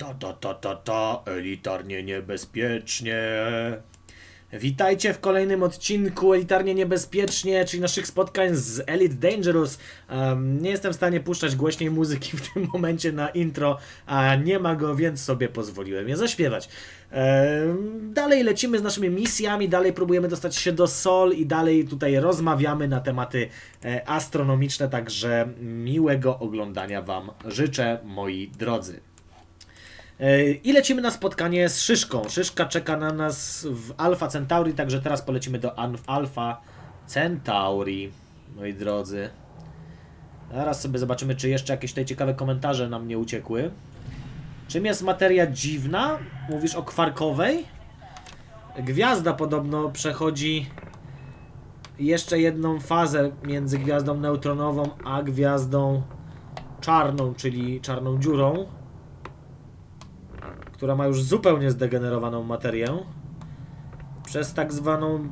Ta, ta, ta, ta, ta, elitarnie niebezpiecznie. Witajcie w kolejnym odcinku Elitarnie Niebezpiecznie, czyli naszych spotkań z Elite Dangerous. Um, nie jestem w stanie puszczać głośniej muzyki w tym momencie na intro, a nie ma go, więc sobie pozwoliłem je zaśpiewać. Um, dalej lecimy z naszymi misjami, dalej próbujemy dostać się do Sol i dalej tutaj rozmawiamy na tematy e, astronomiczne, także miłego oglądania Wam życzę, moi drodzy. E, I lecimy na spotkanie z Szyszką. Szyszka czeka na nas w Alpha Centauri, także teraz polecimy do Alpha Centauri, moi drodzy. Zaraz sobie zobaczymy, czy jeszcze jakieś tutaj ciekawe komentarze nam nie uciekły. Czym jest materia dziwna? Mówisz o kwarkowej? Gwiazda podobno przechodzi jeszcze jedną fazę między gwiazdą neutronową a gwiazdą czarną, czyli czarną dziurą która ma już zupełnie zdegenerowaną materię, przez tak zwaną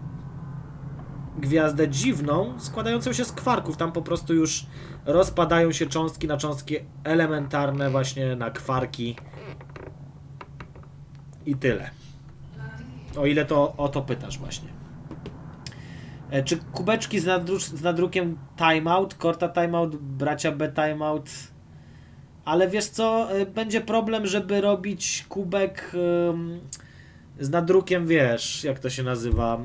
gwiazdę dziwną, składającą się z kwarków. Tam po prostu już rozpadają się cząstki na cząstki elementarne, właśnie na kwarki. I tyle. O ile to o to pytasz właśnie. E, Czy kubeczki z, nadru z nadrukiem Timeout, Korta Timeout, bracia B Timeout ale wiesz co, y, będzie problem, żeby robić kubek z nadrukiem, wiesz, jak to się nazywa,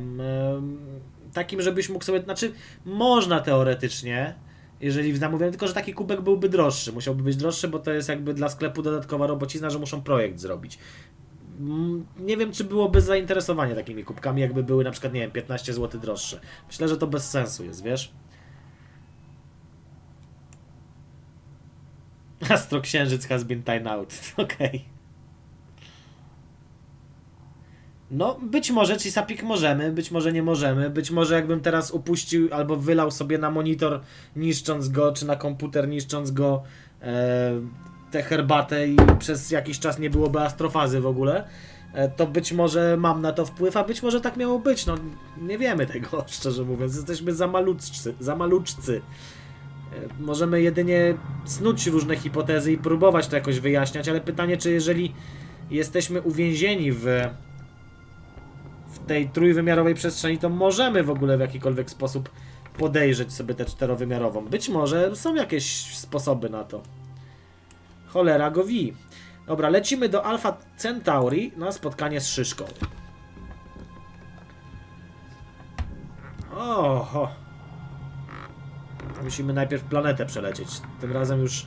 takim, żebyś mógł sobie, znaczy, można teoretycznie, jeżeli w zamówieniu, tylko że taki kubek byłby droższy, musiałby być droższy, bo to jest jakby dla sklepu dodatkowa robocizna, że muszą projekt zrobić. Mm, Nie wiem, czy byłoby zainteresowanie takimi kubkami, jakby były na przykład, nie wiem, 15 zł droższe. Myślę, że to bez sensu jest, wiesz? Astro Księżyc has been timed out. Okej. No, być może Chisapik możemy, być może nie możemy. Być może jakbym teraz upuścił albo wylał sobie na monitor niszcząc go, czy na komputer niszcząc go e, tę herbatę i przez jakiś czas nie byłoby astrofazy w ogóle, e, to być może mam na to wpływ, a być może tak miało być. No, nie wiemy tego, szczerze mówiąc. Jesteśmy za maluczcy. Za maluczcy. E, Możemy jedynie snuć różne hipotezy i próbować to jakoś wyjaśniać, ale pytanie, czy jeżeli jesteśmy uwięzieni w, w tej trójwymiarowej przestrzeni, to możemy w ogóle w jakikolwiek sposób podejrzeć sobie tę czterowymiarową. Być może są jakieś sposoby na to. Cholera go wi. Dobra, lecimy do Alpha Centauri na spotkanie z Szyszką. Oho. Musimy najpierw planetę przelecieć. Tym razem już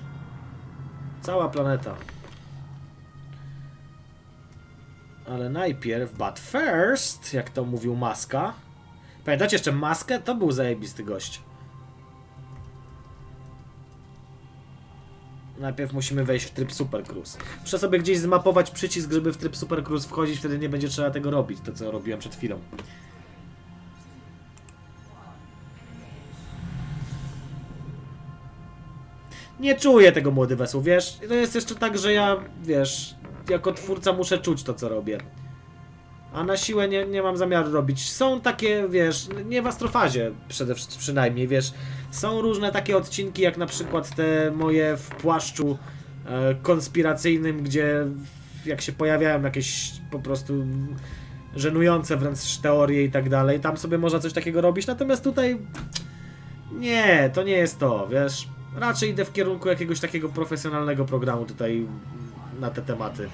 cała planeta. Ale najpierw, but first, jak to mówił Maska. Pamiętacie jeszcze Maskę? To był zajebisty gość. Najpierw musimy wejść w tryb Super Cruise. Muszę sobie gdzieś zmapować przycisk, żeby w tryb Super Cruise wchodzić, wtedy nie będzie trzeba tego robić, to co robiłem przed chwilą. Nie czuję tego młody wesół, wiesz? To jest jeszcze tak, że ja, wiesz, jako twórca muszę czuć to, co robię. A na siłę nie, nie mam zamiaru robić. Są takie, wiesz, nie w astrofazie przede wszystkim przynajmniej, wiesz. Są różne takie odcinki, jak na przykład te moje w płaszczu e, konspiracyjnym, gdzie jak się pojawiają jakieś po prostu żenujące wręcz teorie i tak dalej, tam sobie można coś takiego robić, natomiast tutaj nie, to nie jest to, wiesz. Raczej idę w kierunku jakiegoś takiego profesjonalnego programu tutaj na te tematy.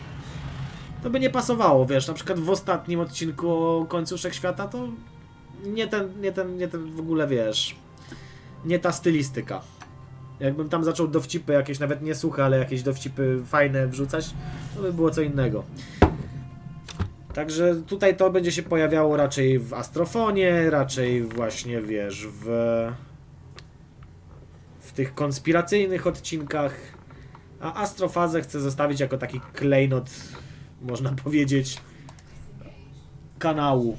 To by nie pasowało, wiesz, na przykład w ostatnim odcinku o końcu Wszechświata to nie ten, nie ten, nie ten w ogóle, wiesz, nie ta stylistyka. Jakbym tam zaczął dowcipy jakieś, nawet nie suche, ale jakieś dowcipy fajne wrzucać, to by było co innego. Także tutaj to będzie się pojawiało raczej w astrofonie, raczej właśnie, wiesz, w w tych konspiracyjnych odcinkach, a Astrofazę chcę zostawić jako taki klejnot, można powiedzieć, kanału.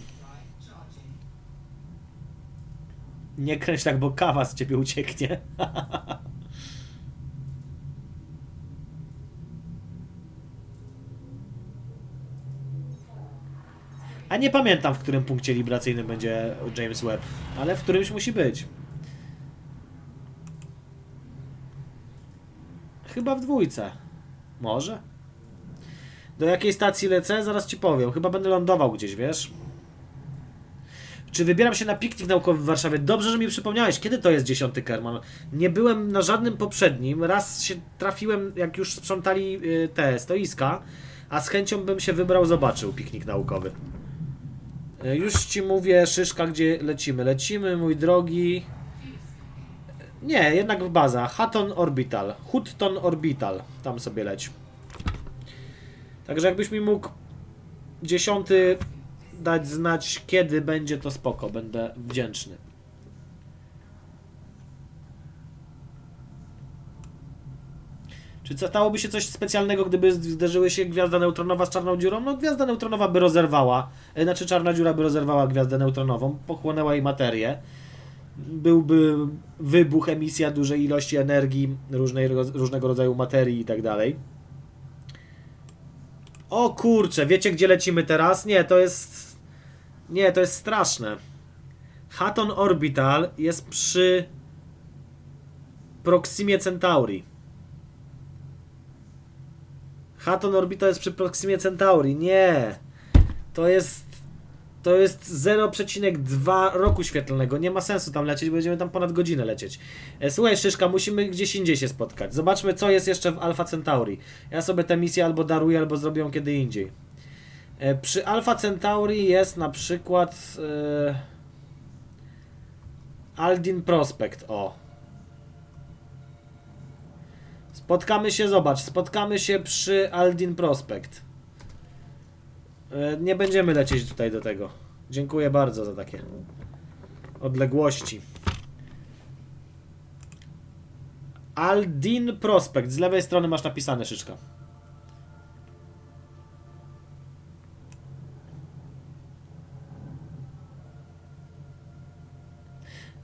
Nie kręć tak, bo kawa z ciebie ucieknie. A nie pamiętam, w którym punkcie libracyjnym będzie James Webb, ale w którymś musi być. Chyba w dwójce. Może? Do jakiej stacji lecę? Zaraz ci powiem. Chyba będę lądował gdzieś, wiesz? Czy wybieram się na piknik naukowy w Warszawie? Dobrze, że mi przypomniałeś. Kiedy to jest 10 Kerman? Nie byłem na żadnym poprzednim. Raz się trafiłem, jak już sprzątali y, te stoiska, a z chęcią bym się wybrał, zobaczył piknik naukowy. Y, Już ci mówię, Szyszka, gdzie lecimy. Lecimy, mój drogi. Nie, jednak baza. Hutton Orbital. Hutton Orbital. Tam sobie leć. Także jakbyś mi mógł dziesiąty dać znać, kiedy będzie to spoko. Będę wdzięczny. Czy stałoby się coś specjalnego, gdyby zderzyły się gwiazda neutronowa z czarną dziurą? No gwiazda neutronowa by rozerwała, e, znaczy czarna dziura by rozerwała gwiazdę neutronową, pochłonęła jej materię. Byłby wybuch, emisja dużej ilości energii, różnej, różnego rodzaju materii i tak dalej. O kurczę, wiecie gdzie lecimy teraz? Nie, to jest... Nie, to jest straszne. Haton Orbital jest przy Proximie Centauri. Haton Orbital jest przy Proximie Centauri. Nie. To jest to jest 0,2 roku świetlnego. Nie ma sensu tam lecieć, bo będziemy tam ponad godzinę lecieć. E, Słuchaj, Szyszka, musimy gdzieś indziej się spotkać. Zobaczmy, co jest jeszcze w Alpha Centauri. Ja sobie tę misję albo daruję, albo zrobię ją kiedy indziej. E, Przy Alpha Centauri jest na przykład e, Aldin Prospect. O. Spotkamy się, zobacz, spotkamy się przy Aldin Prospect. E, Nie będziemy lecieć tutaj do tego. Dziękuję bardzo za takie odległości. Aldin Prospect. Z lewej strony masz napisane szyczka.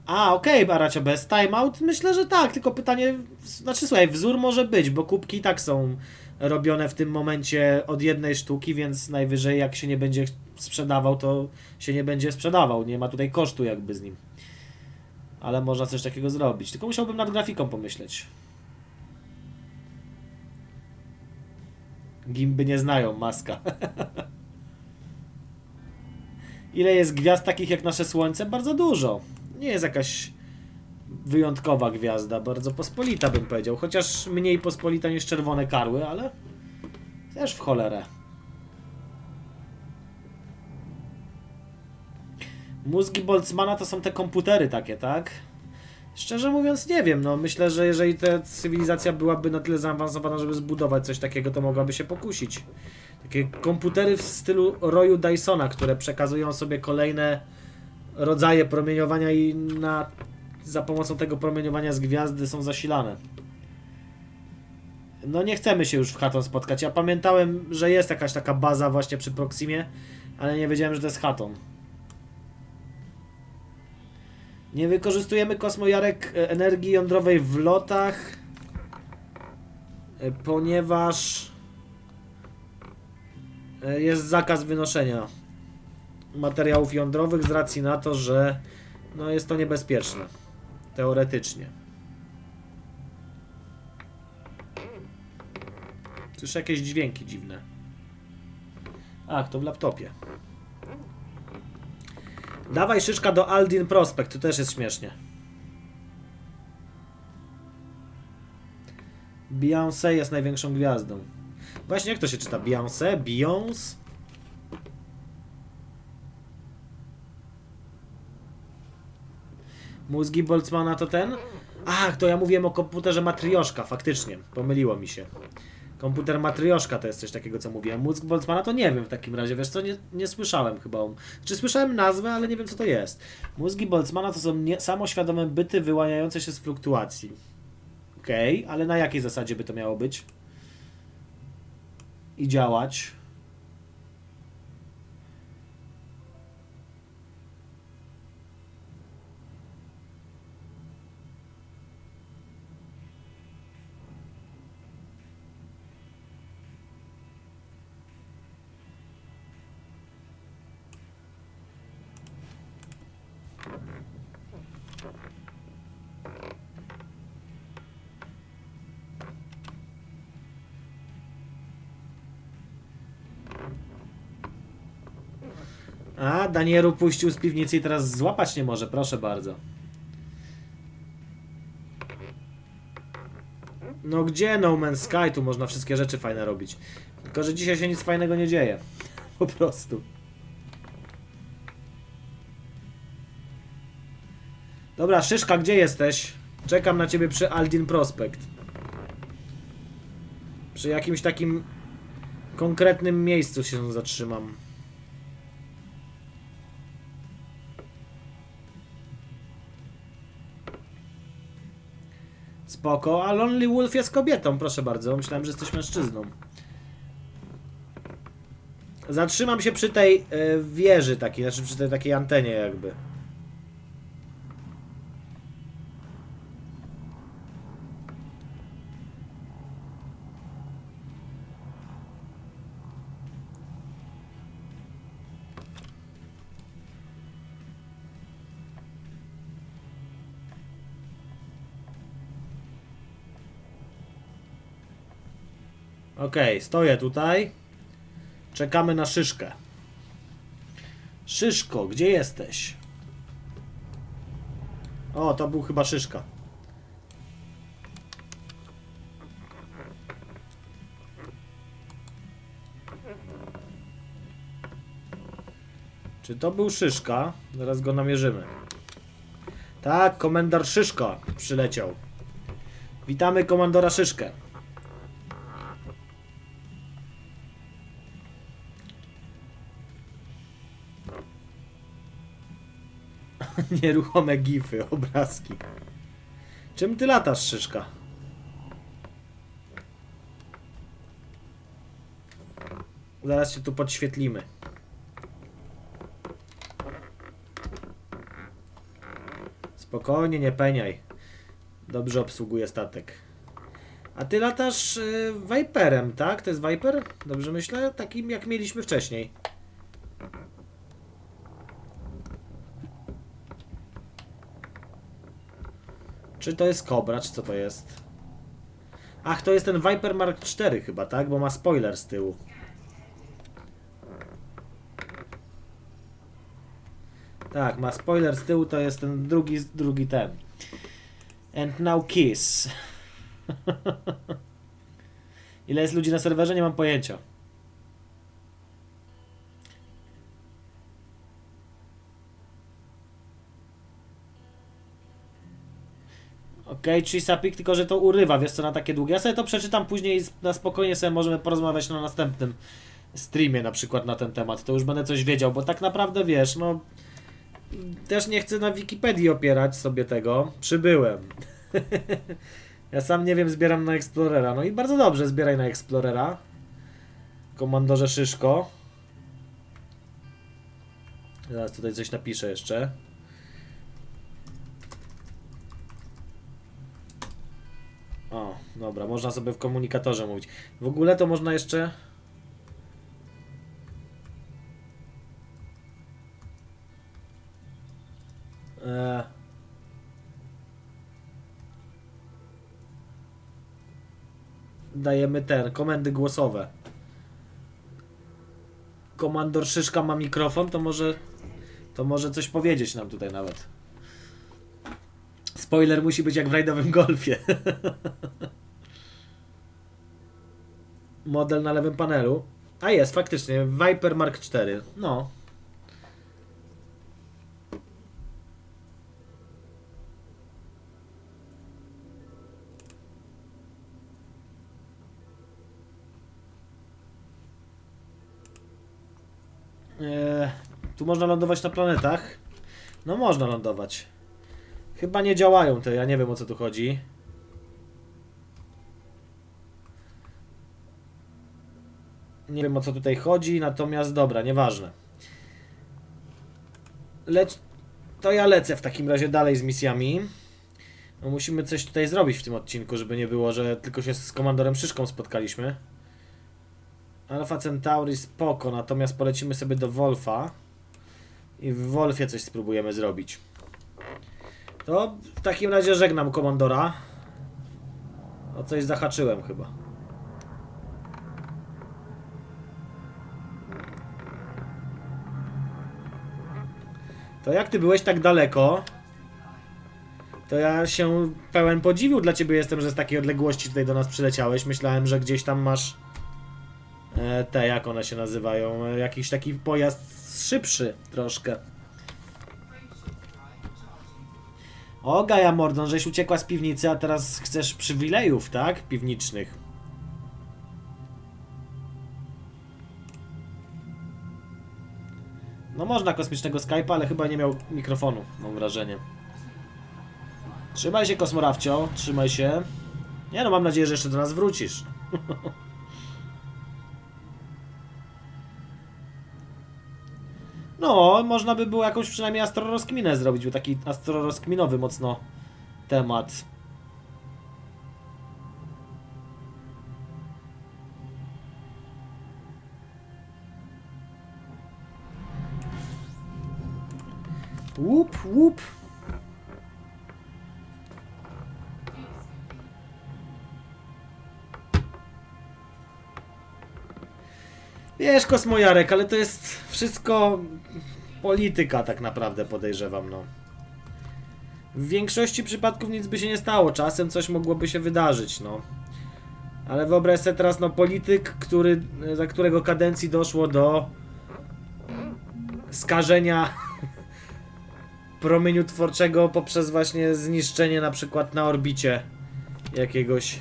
A, okej, Baracio, bez timeout? Myślę, że tak, tylko pytanie, znaczy słuchaj, wzór może być, bo kubki i tak są robione w tym momencie od jednej sztuki, więc najwyżej jak się nie będzie sprzedawał, to się nie będzie sprzedawał, nie ma tutaj kosztu jakby z nim. Ale można coś takiego zrobić, tylko musiałbym nad grafiką pomyśleć. Gimby nie znają, maska. Ile jest gwiazd takich jak nasze Słońce? Bardzo dużo. Nie jest jakaś wyjątkowa gwiazda, bardzo pospolita bym powiedział. Chociaż mniej pospolita niż czerwone karły, ale też w cholerę. Mózgi Boltzmana to są te komputery takie, tak? Szczerze mówiąc nie wiem, no myślę, że jeżeli ta cywilizacja byłaby na tyle zaawansowana, żeby zbudować coś takiego, to mogłaby się pokusić. Takie komputery w stylu roju Dysona, które przekazują sobie kolejne rodzaje promieniowania i na, za pomocą tego promieniowania z gwiazdy są zasilane. No nie chcemy się już w Haton spotkać. Ja pamiętałem, że jest jakaś taka baza właśnie przy Proximie, ale nie wiedziałem, że to jest Haton. Nie wykorzystujemy kosmojarek e, energii jądrowej w lotach, e, ponieważ e, jest zakaz wynoszenia materiałów jądrowych z racji na to, że no jest to niebezpieczne. Teoretycznie. Słyszę jakieś dźwięki dziwne. Ach, to w laptopie. Dawaj szyszka do Aldin Prospect, to też jest śmiesznie. Beyoncé jest największą gwiazdą. Właśnie jak to się czyta? Beyoncé? Beyoncé? Mózgi Boltzmana to ten? Ach, to ja mówiłem o komputerze Matrioszka, faktycznie. Pomyliło mi się. Komputer Matrioszka to jest coś takiego, co mówiłem. Mózg Boltzmana to nie wiem w takim razie, wiesz co, nie, nie słyszałem chyba. Czy słyszałem nazwę, ale nie wiem co to jest. Mózgi Boltzmana to są nie, samoświadome byty wyłaniające się z fluktuacji. Okej, ale na jakiej zasadzie by to miało być? I działać? A, Danieru puścił z piwnicy i teraz złapać nie może, proszę bardzo. No gdzie No Man's Sky? Tu można wszystkie rzeczy fajne robić. Tylko, że dzisiaj się nic fajnego nie dzieje. Po prostu. Dobra, Szyszka, gdzie jesteś? Czekam na ciebie przy Aldin Prospect. Przy jakimś takim konkretnym miejscu się zatrzymam. Spoko, a Lonely Wolf jest kobietą, proszę bardzo. Myślałem, że jesteś mężczyzną. Zatrzymam się przy tej e, wieży takiej, znaczy przy tej takiej antenie jakby. Okej, stoję tutaj. Czekamy na szyszkę. Szyszko, gdzie jesteś? O, to był chyba szyszka. Czy to był szyszka? Zaraz go namierzymy. Tak, komendar Szyszka przyleciał. Witamy komandora Szyszkę. Nieruchome gify, obrazki. Czym ty latasz, Szyszka? Zaraz się tu podświetlimy. Spokojnie, nie peniaj. Dobrze obsługuje statek. A ty latasz y, Viperem, tak? To jest Viper? Dobrze myślę? Takim jak mieliśmy wcześniej. Czy to jest Cobra, czy co to jest? Ach, to jest ten Viper Mark IV chyba, tak? Bo ma spoiler z tyłu. Tak, ma spoiler z tyłu, to jest ten drugi, drugi ten. And now kiss. Ile jest ludzi na serwerze? Nie mam pojęcia. Okej, okay, Sapik, tylko że to urywa, wiesz co, na takie długie. Ja sobie to przeczytam później i na spokojnie sobie możemy porozmawiać na następnym streamie na przykład na ten temat. To już będę coś wiedział, bo tak naprawdę wiesz, no... Też nie chcę na Wikipedii opierać sobie tego. Przybyłem. ja sam nie wiem, zbieram na Explorera. No i bardzo dobrze, zbieraj na Explorera. Komandorze Szyszko. Zaraz tutaj coś napiszę jeszcze. Dobra, można sobie w komunikatorze mówić. W ogóle to można jeszcze. Eee. Dajemy ten, komendy głosowe. Komandor Szyszka ma mikrofon, to może. To może coś powiedzieć nam tutaj nawet. Spoiler musi być jak w rajdowym golfie. Model na lewym panelu. A jest, faktycznie. Viper Mark IV. No. Eee, tu można lądować na planetach. No można lądować. Chyba nie działają te, ja nie wiem o co tu chodzi. Nie wiem o co tutaj chodzi, natomiast dobra, nieważne. Lecz to ja lecę w takim razie dalej z misjami. No musimy coś tutaj zrobić w tym odcinku, żeby nie było, że tylko się z komandorem Szyszką spotkaliśmy. Alfa Centauri spoko, natomiast polecimy sobie do Wolfa. I w Wolfie coś spróbujemy zrobić. To w takim razie żegnam komandora. O coś zahaczyłem chyba. To jak ty byłeś tak daleko, to ja się pełen podziwiu dla ciebie jestem, że z takiej odległości tutaj do nas przyleciałeś. Myślałem, że gdzieś tam masz e, te, jak one się nazywają, e, jakiś taki pojazd szybszy troszkę. O, Gaja Mordon, żeś uciekła z piwnicy, a teraz chcesz przywilejów, tak? Piwniczych. No można kosmicznego Skype'a, ale chyba nie miał mikrofonu, mam wrażenie. Trzymaj się, kosmorawcio, trzymaj się. Nie no, mam nadzieję, że jeszcze do nas wrócisz. No, można by było jakąś przynajmniej astrorozkminę zrobić, bo taki astrorozkminowy mocno temat. Łup, łup. Wiesz, Kosmojarek, ale to jest wszystko polityka tak naprawdę, podejrzewam, no. W większości przypadków nic by się nie stało, czasem coś mogłoby się wydarzyć, no. Ale wyobraź sobie teraz, no, polityk, który, za którego kadencji doszło do skażenia promieniu tworczego poprzez właśnie zniszczenie na przykład na orbicie jakiegoś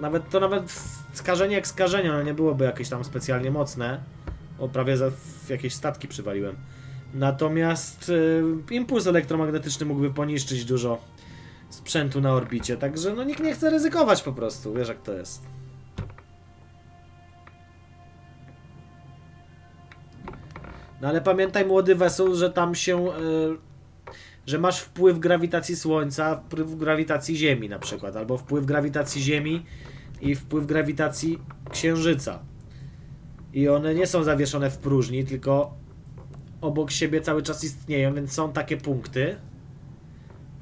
nawet to nawet skażenie jak skażenie, no nie byłoby jakieś tam specjalnie mocne. O, prawie za jakieś statki przywaliłem. Natomiast y, impuls elektromagnetyczny mógłby poniszczyć dużo sprzętu na orbicie, także no nikt nie chce ryzykować po prostu, wiesz jak to jest. No ale pamiętaj młody wesół, że tam się... y, że masz wpływ grawitacji Słońca, wpływ grawitacji Ziemi na przykład, albo wpływ grawitacji Ziemi i wpływ grawitacji Księżyca. I one nie są zawieszone w próżni, tylko obok siebie cały czas istnieją, więc są takie punkty,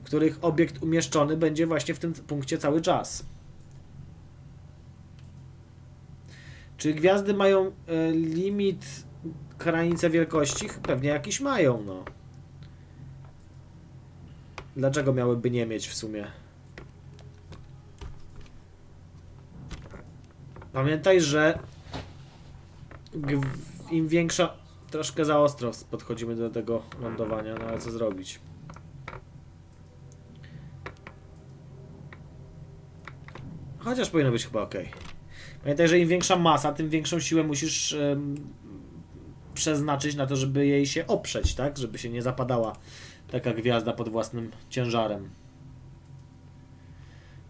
w których obiekt umieszczony będzie właśnie w tym punkcie cały czas. Czy gwiazdy mają e, limit, granicę wielkości? Pewnie jakiś mają, no. Dlaczego miałyby nie mieć w sumie? Pamiętaj, że im większa... Troszkę za ostro podchodzimy do tego lądowania, no ale co zrobić? Chociaż powinno być chyba ok. Pamiętaj, że im większa masa, tym większą siłę musisz przeznaczyć na to, żeby jej się oprzeć, tak? Żeby się nie zapadała taka gwiazda pod własnym ciężarem.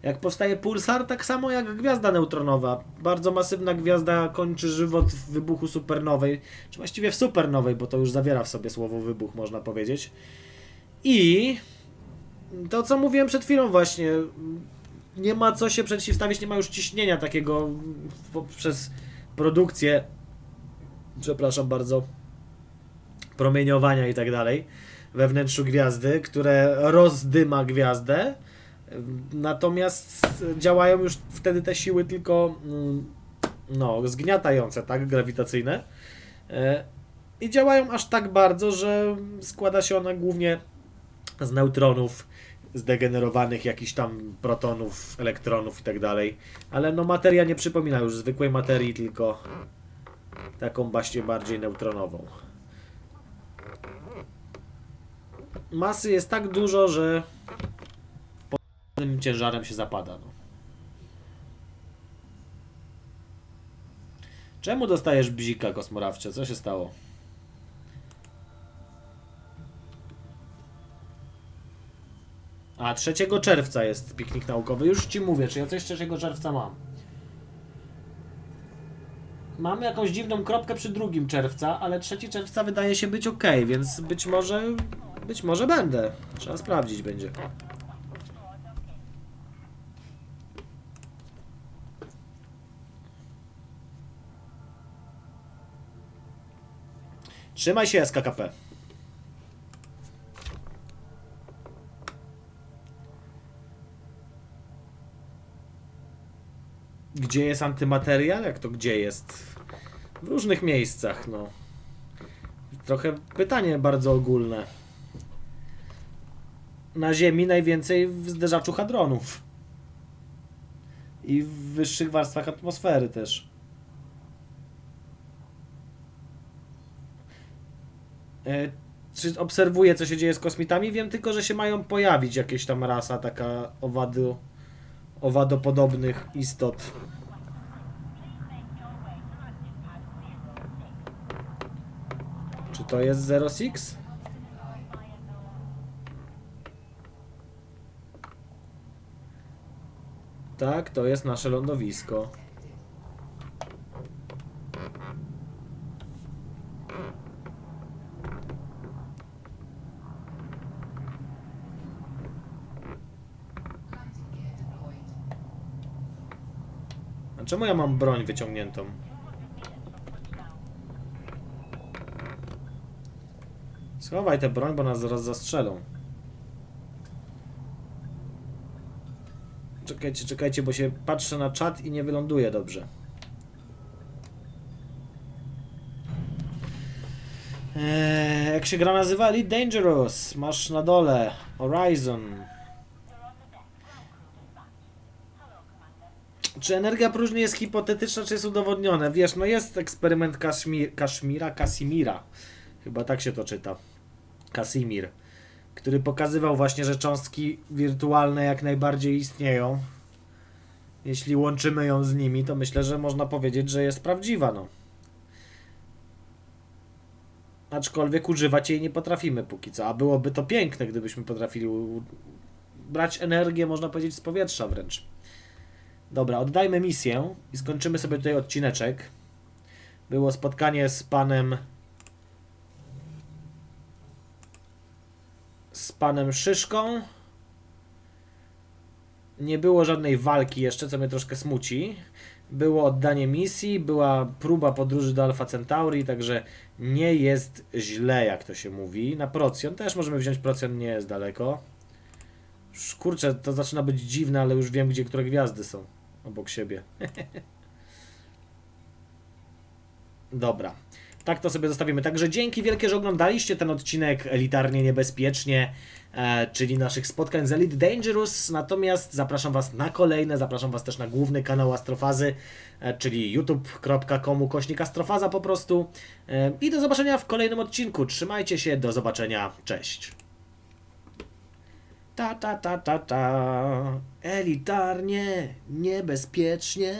Jak powstaje pulsar, tak samo jak gwiazda neutronowa. Bardzo masywna gwiazda kończy żywot w wybuchu supernowej, czy właściwie w supernowej, bo to już zawiera w sobie słowo wybuch, można powiedzieć. I to, co mówiłem przed chwilą, właśnie. Nie ma co się przeciwstawić, nie ma już ciśnienia takiego poprzez produkcję. Przepraszam bardzo. Promieniowania i tak dalej we wnętrzu gwiazdy, które rozdyma gwiazdę. Natomiast działają już wtedy te siły tylko mm, no, zgniatające, tak, grawitacyjne. E, I działają aż tak bardzo, że składa się ona głównie z neutronów, zdegenerowanych jakichś tam protonów, elektronów i tak dalej. Ale no materia nie przypomina już zwykłej materii, tylko taką właśnie bardziej neutronową. Masy jest tak dużo, że pod tym ciężarem się zapada. No. Czemu dostajesz bzika, kosmorawcze? Co się stało? A 3 czerwca jest piknik naukowy. Już ci mówię, czy ja coś 3 czerwca mam. Mam jakąś dziwną kropkę przy 2 czerwca, ale 3 czerwca wydaje się być ok, więc być może. Być może będę. Trzeba sprawdzić będzie. Trzymaj się, SKKP. Gdzie jest antymateria? Jak to gdzie jest? W różnych miejscach, no. trochę pytanie bardzo ogólne. Na Ziemi najwięcej w zderzaczu hadronów. I w wyższych warstwach atmosfery też. E, Czy obserwuję, co się dzieje z kosmitami? Wiem tylko, że się mają pojawić jakieś tam rasa taka owadu, owadopodobnych istot. To jest Zero Six? Tak, to jest nasze lądowisko. A czemu ja mam broń wyciągniętą? Schowaj tę broń, bo nas zaraz zastrzelą. Czekajcie, czekajcie, bo się patrzę na czat i nie wyląduje dobrze. Eee, jak się gra nazywa? Elite Dangerous. Masz na dole. Horizon. Czy energia próżni jest hipotetyczna, czy jest udowodnione? Wiesz, no jest eksperyment Kaszmir, Kaszmira, Kasimira. Chyba tak się to czyta. Kasimir. Który pokazywał właśnie, że cząstki wirtualne jak najbardziej istnieją. Jeśli łączymy ją z nimi, to myślę, że można powiedzieć, że jest prawdziwa, no. Aczkolwiek używać jej nie potrafimy póki co. A byłoby to piękne, gdybyśmy potrafili brać energię, można powiedzieć, z powietrza wręcz. Dobra, oddajmy misję i skończymy sobie tutaj odcineczek. Było spotkanie z panem. Z panem Szyszką. Nie było żadnej walki jeszcze, co mnie troszkę smuci. Było oddanie misji, była próba podróży do Alpha Centauri, także nie jest źle, jak to się mówi. Na Procjon też możemy wziąć, Procjon nie jest daleko. Kurczę, to zaczyna być dziwne, ale już wiem, gdzie które gwiazdy są obok siebie. Dobra. Tak to sobie zostawimy. Także dzięki wielkie, że oglądaliście ten odcinek elitarnie niebezpiecznie, e, czyli naszych spotkań z Elite Dangerous. Natomiast zapraszam Was na kolejne, zapraszam Was też na główny kanał Astrofazy, e, czyli youtube.com kośnik Astrofaza po prostu. E, I do zobaczenia w kolejnym odcinku. Trzymajcie się, do zobaczenia. Cześć. Ta ta ta ta ta. Elitarnie, niebezpiecznie.